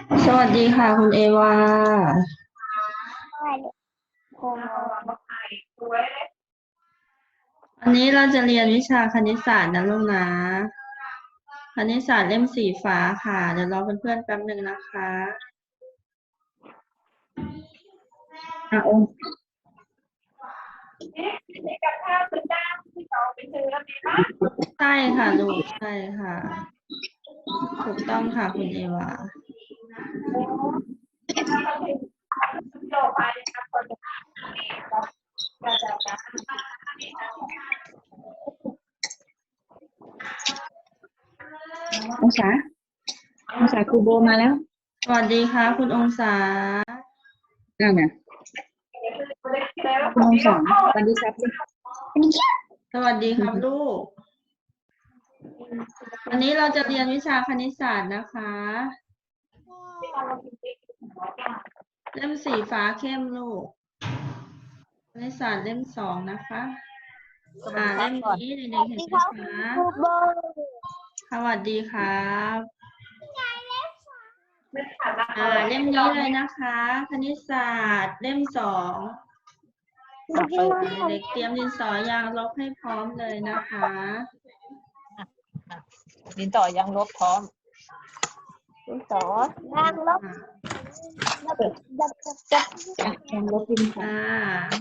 สวัสดีค่ะ คุณเอวา อันนี้เราจะเรียนวิชาคณิตศาสตร์นะลูกนะ คณิตศาสตร์เล่มสีฟ้าค่ะ เดี๋ยวรอเพื่อนๆแป๊บหนึ่งนะคะอะองค์ใช่ค่ะลูกใช่ค่ะ ถูกต้องค่ะคุณเอวา องศาองศาครูโบมาแล้ว สวัสดีค่ะ คุณองศานั่นน่ะคุณองศาสวัสดีครับสวัสดีครับลูก วันนี้เราจะเรียนวิชาคณิตศาสตร์นะคะ เล่มสีฟ้าเข้มลูกคณิตศาสตร์เล่มสองนะคะ อ่าเล่มนี้เด็กๆเห็นไหมคะครูโบสวัสดีครับอ่าเล่มนี้เลยนะคะ คณิตศาสตร์เล่มสองเด็กๆเตรียมดินสอยางลบให้พร้อมเลยนะคะ ดินต่อยังลบพร้อม สอร่างลบอ่าดับดับดับอะยังลบดินค่ะอ่า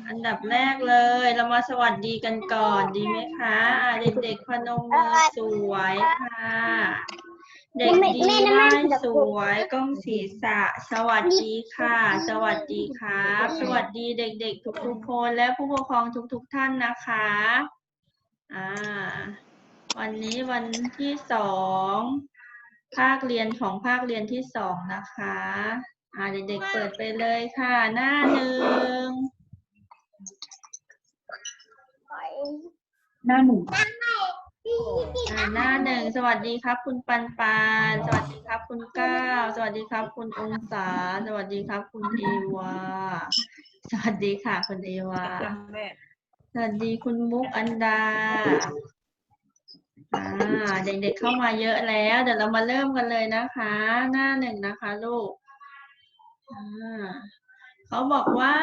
อันดับแรกเลย เรามาสวัสดีกันก่อนดีไหมคะเด็กๆพนมมือสวยค่ะ เด็กดีได้สวยก้มศีรษะ สวัสดีค่ะ สวัสดีครับ สวัสดีเด็กๆ ทุกๆคนและผู้ปกครองทุกๆท่านนะคะอ่าวันนี้วันที่สอง ภาคเรียนของภาคเรียนที่สองนะคะอ่าเด็กๆเปิดไปเลยค่ะ หน้าหนึ่งหน้าหนึ่งอ่าหน้าหนึ่งสวัสดีครับ คุณปันปันสวัสดีครับ คุณก้าวสวัสดีครับ คุณองศา สวัสดีครับ คุณเอวาสวัสดีค่ะ คุณเอวาแม่สวัสดีคุณมุกอันดา อ่าเด็กๆเข้ามาเยอะแล้ว เดี๋ยวเรามาเริ่มกันเลยนะคะ หน้าหนึ่งนะคะลูกอ่าเขาบอกว่า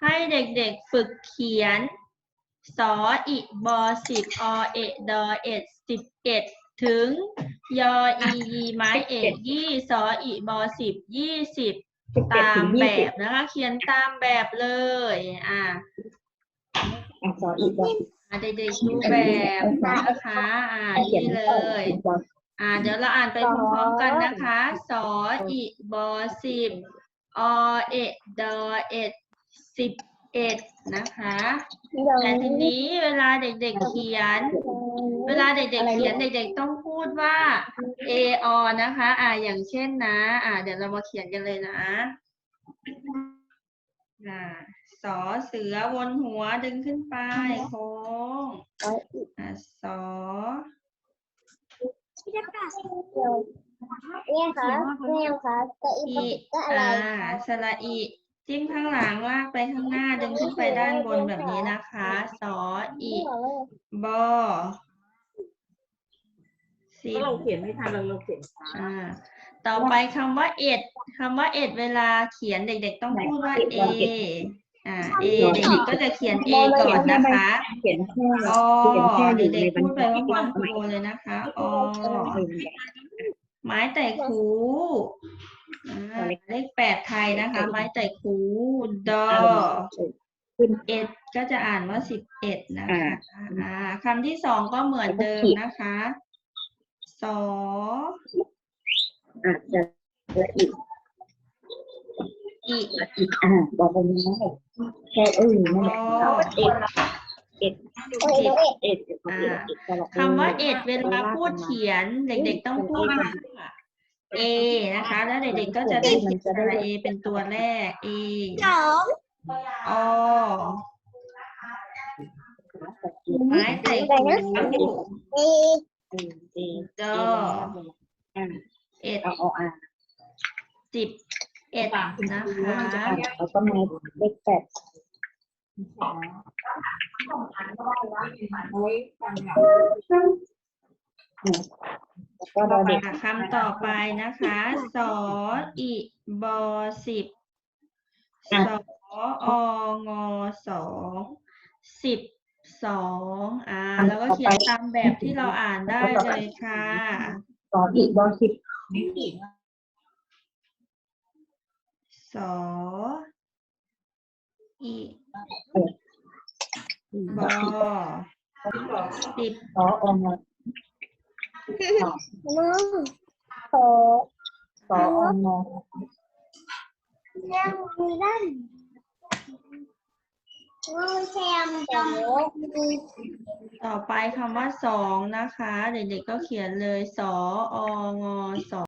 ให้เด็กๆฝึกเขียนสออิบอสิบอเอดอเอ็ดสิบเอ็ดถึงยออียีไม้เอ็ดยี่สออิบอสิบยี่สิบตามแบบนะคะ เขียนตามแบบเลย อ่าสออีกแล้วอ่า เด็กๆดูแบบนะคะอ่าเขียนนี่เลย อ่า เดี๋ยวเราอ่านไปพร้อมๆกันนะคะสออิบอสิบอเอ็ดดอเอ็ดสิบเอ็ดนะคะแต่ทีนี้เวลาเด็กๆเขียน เวลาเด็กๆเขียนเด็กๆต้องพูดว่า a o นะคะ อ่าอย่างเช่นนะ อ่า เดี๋ยวเรามาเขียนกันเลยนะอ่าสอเสือวนหัวดึงขึ้นไปโค้ง อ่าสอเนี่ยค่ะเนี่ยค่ะอีอีก็อะไรอ่าสระอีจิ้มข้างหลังลากไปข้างหน้าดึงขึ้นไปด้านบนแบบนี้นะคะ สออีบอสิเราเขียนไม่ทันเราเราเขียนช้าอ่าต่อไปคำว่าเอ็ดคำว่าเอ็ดเวลาเขียนเด็ก ๆ ต้องพูดว่า A อ่า A เด็กๆก็จะเขียน A ก่อนนะคะเขียนแค่อเขียนแค่อยู่เด็ในกๆบรรพูดไปทัดพร้อมๆครูเลยนะคะอไม้ไต่คูอ่าเลขแปดไทยนะคะ ไม้ไต่คูดอขึ้นเอ็ดก็จะอ่านว่าสิบเอ็ดนะคะอ่าคำที่สองก็เหมือนเดิมนะคะสออะจะละอีก อีละอีกอะบอกไปนี้นะแค่เออนั่นแหละเอ็ดเอ็ดโอ้ยเอ็ดเอ็ดอ่าเอ็ดตลอดคำว่าเอ็ดเวลาพูดเขียนเด็ก ๆ ต้องพูดว่า A นะคะ แล้วเด็กๆก็จะได้เขียนสระ A เป็นตัวแรก A สองอไม้ไต่คูเอเออเอดออะเอ็ดเอาเอาอะสิบ เอ็ดนะคะเราก็มาเลขแปดโอ้ยฟังหลังก็รอเด็กอะคำต่อไปนะคะสออิบอสิบอะสอองอสองสิบสองอ่า แล้วก็เขียนตามแบบที่เราอ่านได้เลยค่ะต่ออีกบอสิบส ออิบอสิบต่อองอมือโถต่อองอยังมือด้านมือแซมเดี๋ยวมือต่อไปคำว่าสองนะคะ เด็กๆก็เขียนเลยสอองอสอง